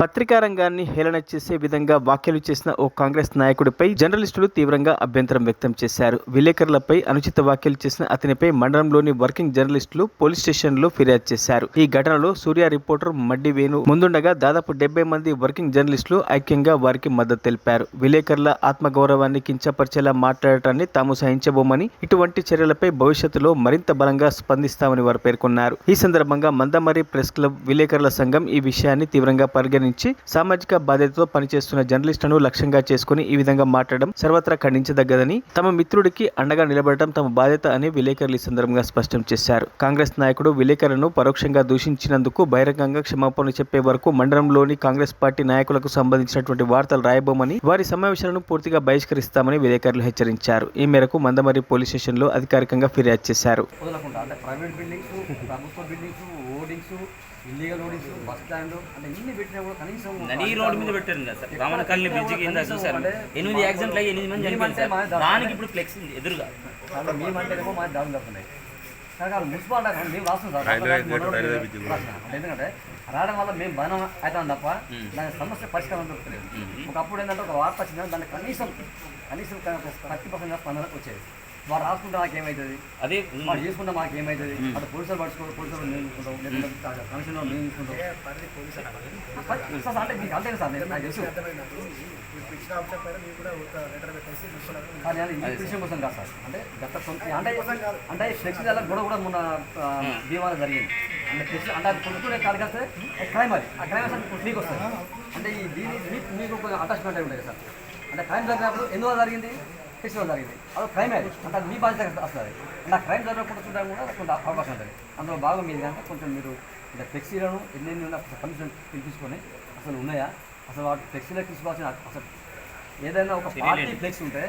పత్రికా రంగాన్ని హేళన చేసే విధంగా వ్యాఖ్యలు చేసిన ఓ కాంగ్రెస్ నాయకుడిపై జర్నలిస్టులు తీవ్రంగా అభ్యంతరం వ్యక్తం చేశారు. విలేకరులపై అనుచిత వ్యాఖ్యలు చేసిన అతనిపై మండలంలోని వర్కింగ్ జర్నలిస్టులు పోలీస్ స్టేషన్లో ఫిర్యాదు చేశారు. ఈ ఘటనలో సూర్య రిపోర్టర్ మడ్డి వేణు ముందుండగా దాదాపు డెబ్బై మంది వర్కింగ్ జర్నలిస్టులు ఐక్యంగా వారికి మద్దతు తెలిపారు. విలేకరుల ఆత్మగౌరవాన్ని కించపరిచేలా మాట్లాడటాన్ని తాము సహించబోమని ఇటువంటి చర్యలపై భవిష్యత్తులో మరింత బలంగా స్పందిస్తామని వారు పేర్కొన్నారు. ఈ సందర్భంగా మందమరి ప్రెస్ క్లబ్ విలేకరుల సంఘం ఈ విషయాన్ని తీవ్రంగా పరిగణించి సామాజిక బాధ్యతతో పనిచేస్తున్న జర్నలిస్టులను లక్ష్యంగా చేసుకుని ఈ విధంగా మాట్లాడడం సర్వత్రా ఖండించదగ్గదని తమ మిత్రుడికి అండగా నిలబడటం తమ బాధ్యత అని విలేకరులు ఈ సందర్భంగా స్పష్టం చేశారు. కాంగ్రెస్ నాయకుడు విలేకరులను పరోక్షంగా దూషించినందుకు బహిరంగంగా క్షమాపణ చెప్పే వరకు మండలంలోని కాంగ్రెస్ పార్టీ నాయకులకు సంబంధించినటువంటి వార్తలు రాయబోమని వారి సమావేశాలను పూర్తిగా బహిష్కరిస్తామని విలేకరులు హెచ్చరించారు. ఈ మేరకు మందమరి పోలీస్ స్టేషన్లో అధికారికంగా ఫిర్యాదు చేశారు. ఇల్లీగల్ హోర్డింగ్స్ బస్ స్టాండ్ అంటే ఇన్ని పెట్టినా కూడా నడి రోడ్డు మీద పెట్టారు కదా సార్. రామన కాలనీ బ్రిడ్జ్ కింద చూసారు ఎనిమిది యాక్సిడెంట్లు అయ్యి ఎనిమిది మంది చనిపోయింది సార్. దానికి ఇప్పుడు ఫ్లెక్స్ ఎదురుగా. అంటే మేమంటేనేమో మా దాడులు జరుగుతున్నాయి కానీ వాళ్ళు మున్సిపాలిటీ అంటే మేము రాస్తాం సార్. రాస్తాం. అంటే ఎందుకంటే రావడం వల్ల మేము బలం అవుతాం తప్ప దాని సమస్య పరిష్కారం దొరుకుతలేదు ఒకప్పుడు ఏంటంటే ఒక వార్త వచ్చిందంటే దాన్ని కనీసం కనీసం థర్టీ పర్సెంట్ స్పందన వచ్చేది. వారు రాసుకుంటే నాకు ఏమవుతుంది అదే వాడు చేసుకుంటే మాకు ఏమవుతుంది అటు పోలీసులు పడుచుకో పోలీసులు మేము కమిషనర్ మేము చూసుకుంటాం. సార్ అంటే మీకు అంతే సార్? నేను నాకు. తెలుసు కానీ ఈ విషయం కోసం కాదు సార్. అంటే గత అంటే అంటే ఫ్లెక్సీ నెల గొడవ కూడా మొన్న భీమాలో జరిగింది. అంటే ఫ్లెక్సీ అంటే అది కొనుక్కునే కాదు కదా సార్ క్రైమ్ అది. ఆ క్రైమ్ సార్ మీకు వస్తుంది. అంటే ఈ దీని మీకు ఒక అటాచ్మెంట్ అయి ఉంటుంది సార్. అంటే క్రైమ్ జరిగినప్పుడు ఎందువల్ల జరిగింది? ఫెస్టివల్ జరిగింది అది క్రైమ్ అది అంటే మీ బాధ్యత వస్తుంది అంటే ఆ క్రైమ్ జరగకుండా చూడడం కూడా కొంత అవకాశం ఉంటుంది అందులో భాగం మీది కనుక కొంచెం మీరు అంటే ఫ్లెక్సీలను ఎన్నెన్ని ఉన్న పర్మిషన్ పిలిపించుకొని అసలు ఉన్నాయా అసలు వాటి ఫ్లెక్సీలో తీసుకోవాల్సిన అసలు ఏదైనా ఒక పార్టీ ఫ్లెక్స్ ఉంటే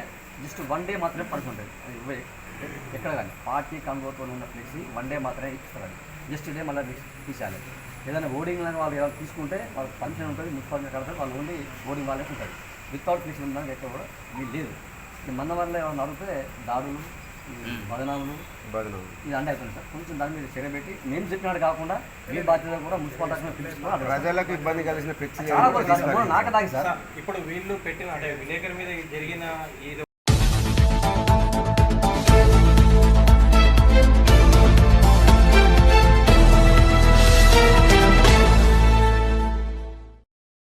జస్ట్ వన్ డే మాత్రమే పర్మిషన్ ఉంటుంది అది ఎక్కడ కానీ పార్టీ కంగోతో ఉన్న ఫ్లెక్సీ వన్ డే మాత్రమే ఇస్తారు జస్ట్ డే మళ్ళీ తీసేయాలి ఏదైనా ఓడింగ్ లాగా వాళ్ళు ఏమైనా తీసుకుంటే వాళ్ళకి పర్మిషన్ ఉంటుంది మున్సిపాలిటీ కడతారు వాళ్ళు ఓన్లీ ఓడింగ్ వాళ్ళే ఉంటుంది వితౌట్ ఫ్లెక్సీ ఉందని ఎక్కడ కూడా వీళ్ళు లేదు మన వల్ల ఏమైనా అడిగితే దాడులు ఈ బదనాములు ఇది అంటే అవుతుంది సార్. కొంచెం దాని మీద చర్య పెట్టి మేము చెప్పినట్టు కాకుండా మీ బాధ్యత కూడా మున్సిపాలిటీ. ప్రజలకు ఇబ్బంది కలిసిన నాకే తాగి సార్ ఇప్పుడు వీళ్ళు పెట్టిన అంటే విలేకరు మీద జరిగిన ఈ